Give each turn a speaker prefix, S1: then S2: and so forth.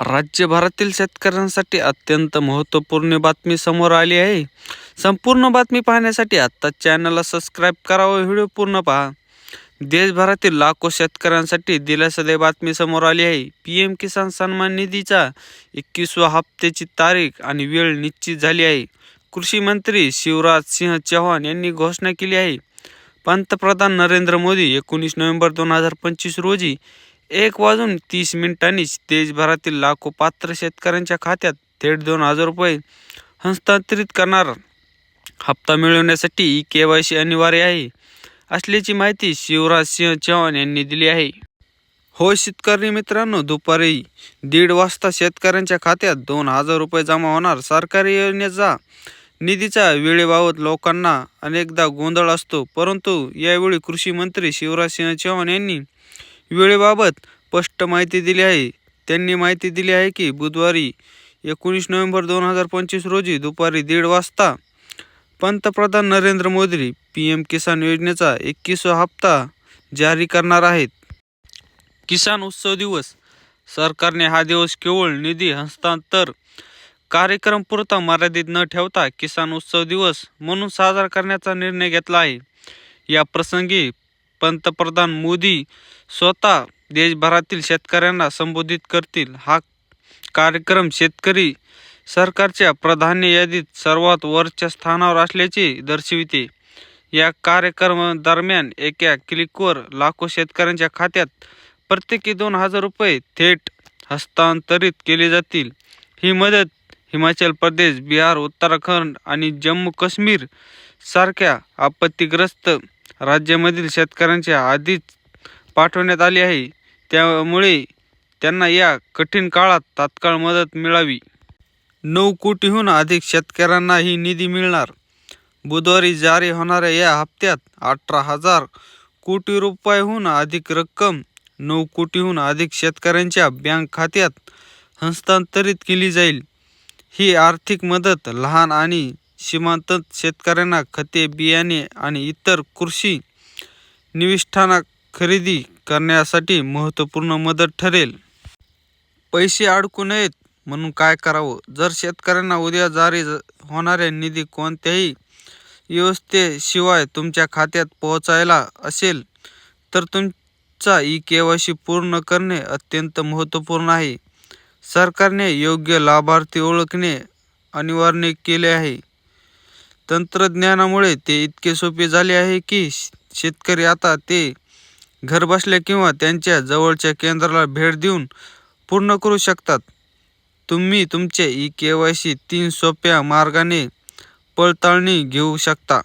S1: राज्यभरातील शेतकऱ्यांसाठी अत्यंत महत्त्वपूर्ण बातमी समोर आली आहे. संपूर्ण बातमी पाहण्यासाठी आत्ताच चॅनलला सबस्क्राईब करावं व्हिडिओ पूर्ण पहा. देशभरातील लाखो शेतकऱ्यांसाठी दिलासादायक बातमी समोर आली आहे. पी एम किसान सन्मान निधीचा एकवीसवा हप्त्याची तारीख आणि वेळ निश्चित झाली आहे. कृषी मंत्री शिवराज सिंह चौहान यांनी घोषणा केली आहे. पंतप्रधान नरेंद्र मोदी एकोणीस नोव्हेंबर दोन हजार पंचवीस रोजी एक वाजून तीस मिनिटांनीच देशभरातील लाखो पात्र शेतकऱ्यांच्या खात्यात थेट दोन हजार रुपये हस्तांतरित करणार. हप्ता मिळवण्यासाठी ई के वाय सी अनिवार्य आहे असल्याची माहिती शिवराज सिंह चौहान यांनी दिली आहे. हो शेतकरी मित्रांनो दुपारी दीड वाजता शेतकऱ्यांच्या खात्यात दोन हजार रुपये जमा होणार. सरकारी योजनेचा निधीचा वेळेबाबत लोकांना अनेकदा गोंधळ असतो परंतु यावेळी कृषी मंत्री शिवराज सिंह चौहान यांनी वेळेबाबत स्पष्ट माहिती दिली आहे. त्यांनी माहिती दिली आहे की बुधवारी एकोणीस नोव्हेंबर दोन हजार पंचवीस रोजी दुपारी दीड वाजता पंतप्रधान नरेंद्र मोदी पी एम किसान योजनेचा एकवीसवा हप्ता जारी करणार आहेत. किसान उत्सव दिवस. सरकारने हा दिवस केवळ निधी हस्तांतर कार्यक्रम पुरता मर्यादित न ठेवता किसान उत्सव दिवस म्हणून साजरा करण्याचा निर्णय घेतला आहे. या प्रसंगी पंतप्रधान मोदी स्वतः देशभरातील शेतकऱ्यांना संबोधित करतील. हा कार्यक्रम शेतकरी सरकारच्या प्राधान्य यादीत सर्वात वरच्या स्थानावर असल्याचे दर्शविते. या कार्यक्रमादरम्यान एका क्लिकवर लाखो शेतकऱ्यांच्या खात्यात प्रत्येकी दोन हजार रुपये थेट हस्तांतरित केले जातील. ही मदत हिमाचल प्रदेश बिहार उत्तराखंड आणि जम्मू काश्मीर सारख्या आपत्तीग्रस्त राज्यामधील शेतकऱ्यांच्या आधीच पाठवण्यात आली आहे. त्यामुळे त्यांना या कठीण काळात तात्काळ मदत मिळावी. नऊ कोटीहून अधिक शेतकऱ्यांना ही निधी मिळणार. बुधवारी जारी होणाऱ्या या हप्त्यात अठरा हजार कोटी रुपयाहून अधिक रक्कम नऊ कोटीहून अधिक शेतकऱ्यांच्या बँक खात्यात हस्तांतरित केली जाईल. ही आर्थिक मदत लहान आणि सीमांत शेतकऱ्यांना खते बियाणे आणि इतर कृषी निविष्ठाना खरेदी करण्यासाठी महत्त्वपूर्ण मदत ठरेल. पैसे अडकू नयेत म्हणून काय करावं? जर शेतकऱ्यांना उद्या जारी होणाऱ्या निधी कोणत्याही व्यवस्थेशिवाय तुमच्या खात्यात पोहोचायला असेल तर तुमचा ई के पूर्ण करणे अत्यंत महत्त्वपूर्ण आहे. सरकारने योग्य लाभार्थी ओळखणे अनिवार्य केले आहे. तंत्रज्ञानामुळे ते इतके सोपे झाले आहे की श- शेतकरी आता ते घरबसल्या किंवा त्यांच्या जवळच्या केंद्राला भेट देऊन पूर्ण करू शकतात. तुम्ही तुमचे ई के वाय सी तीन सोप्या मार्गाने पडताळणी घेऊ शकता.